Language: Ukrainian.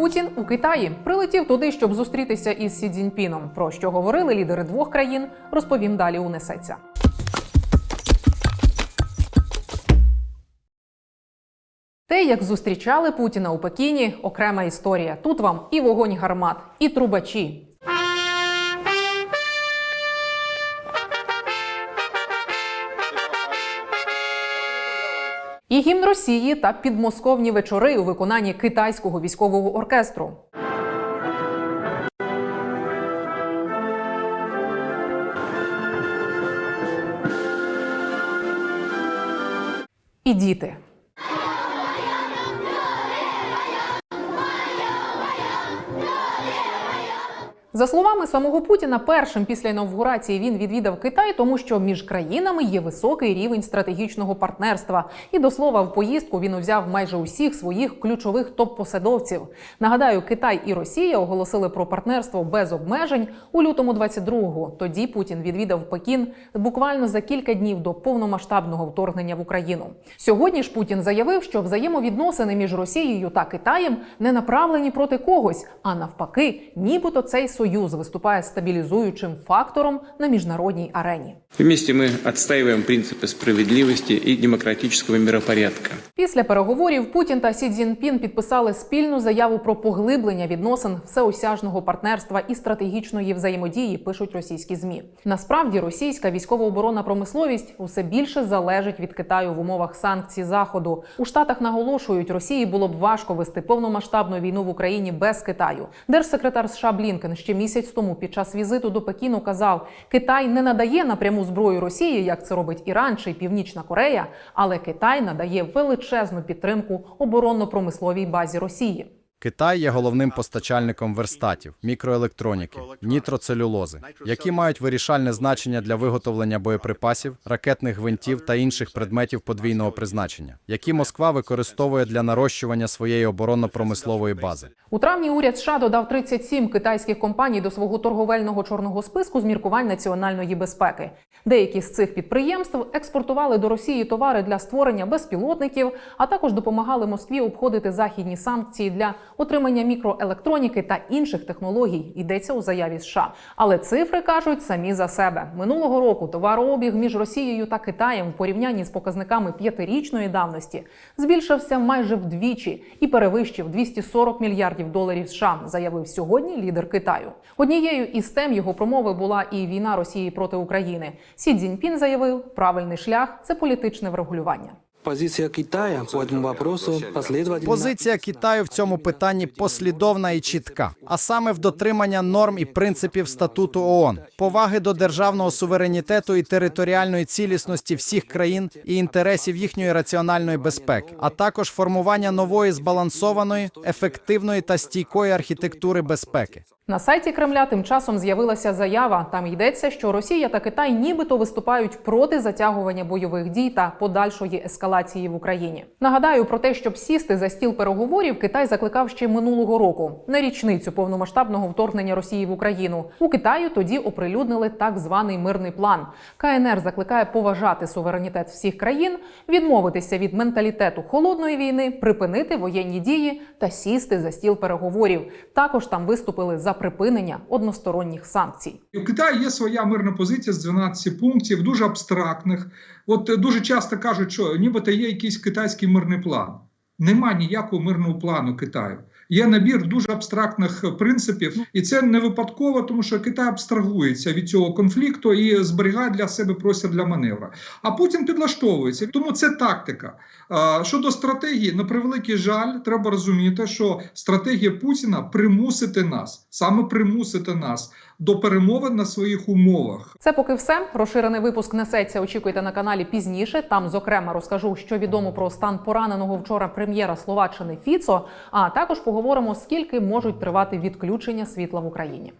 Путін у Китаї прилетів туди, щоб зустрітися із Сі Цзіньпіном. Про що говорили лідери двох країн, розповім далі. Унесеться. Те, як зустрічали Путіна у Пекіні, окрема історія. Тут вам і вогонь гармат, і трубачі. І гімн Росії та підмосковні вечори у виконанні китайського військового оркестру. І діти. За словами самого Путіна, першим після інавгурації він відвідав Китай, тому що між країнами є високий рівень стратегічного партнерства. І до слова, в поїздку він узяв майже усіх своїх ключових топ-посадовців. Нагадаю, Китай і Росія оголосили про партнерство без обмежень у лютому 22-го. Тоді Путін відвідав Пекін буквально за кілька днів до повномасштабного вторгнення в Україну. Сьогодні ж Путін заявив, що взаємовідносини між Росією та Китаєм не направлені проти когось, а навпаки, нібито цей союз виступає стабілізуючим фактором на міжнародній арені. Вместе мы отстаиваем принципы справедливости и демократического миропорядка. Після переговорів Путін та Сі Цзіньпін підписали спільну заяву про поглиблення відносин всеосяжного партнерства і стратегічної взаємодії. Пишуть російські змі. Насправді російська військово-оборонна промисловість усе більше залежить від Китаю в умовах санкцій заходу. У штатах наголошують, Росії було б важко вести повномасштабну війну в Україні без Китаю. Держсекретар США Блінкен ще місяць тому під час візиту до Пекіну казав, Китай не надає напряму зброю Росії, як це робить Іран чи Північна Корея, але Китай надає величезну підтримку оборонно-промисловій базі Росії. Китай є головним постачальником верстатів, мікроелектроніки, нітроцелюлози, які мають вирішальне значення для виготовлення боєприпасів, ракетних гвинтів та інших предметів подвійного призначення, які Москва використовує для нарощування своєї оборонно-промислової бази. У травні уряд США додав 37 китайських компаній до свого торговельного чорного списку з міркувань національної безпеки. Деякі з цих підприємств експортували до Росії товари для створення безпілотників, а також допомагали Москві обходити західні санкції для отримання мікроелектроніки та інших технологій. Йдеться у заяві США. Але цифри кажуть самі за себе. Минулого року товарообіг між Росією та Китаєм в порівнянні з показниками п'ятирічної давності збільшився майже вдвічі і перевищив 240 мільярдів доларів США, заявив сьогодні лідер Китаю. Однією із тем його промови була і війна Росії проти України. Сі Цзіньпін заявив, правильний шлях це політичне врегулювання. Позиция Китая по этому вопросу последовательна. Позиція Китаю в цьому питанні послідовна і чітка, а саме в дотримання норм і принципів статуту ООН, поваги до державного суверенітету і територіальної цілісності всіх країн і інтересів їхньої раціональної безпеки, а також формування нової збалансованої, ефективної та стійкої архітектури безпеки. На сайті Кремля тим часом з'явилася заява. Там йдеться, що Росія та Китай нібито виступають проти затягування бойових дій та подальшої ескалації в Україні. Нагадаю про те, щоб сісти за стіл переговорів, Китай закликав ще минулого року на річницю повномасштабного вторгнення Росії в Україну. У Китаю тоді оприлюднили так званий мирний план. КНР закликає поважати суверенітет всіх країн, відмовитися від менталітету холодної війни, припинити воєнні дії та сісти за стіл переговорів. Також там виступили за припинення односторонніх санкцій. У Китаї є своя мирна позиція з 12 пунктів, дуже абстрактних. От е, дуже часто кажуть, що нібито є якийсь китайський мирний план. Нема ніякого мирного плану Китаю. Є набір дуже абстрактних принципів, і це не випадково, тому що Китай абстрагується від цього конфлікту і зберігає для себе простір для маневру. А Путін підлаштовується. Тому це тактика. Щодо стратегії, на превеликий жаль, треба розуміти, що стратегія Путіна примусити нас, саме примусити нас до перемовин на своїх умовах. Це поки все. Розширений випуск несеться. Очікуйте на каналі пізніше. Там, зокрема, розкажу, що відомо про стан пораненого вчора прем'єра Словаччини Фіцо. А також поговоримо, скільки можуть тривати відключення світла в Україні.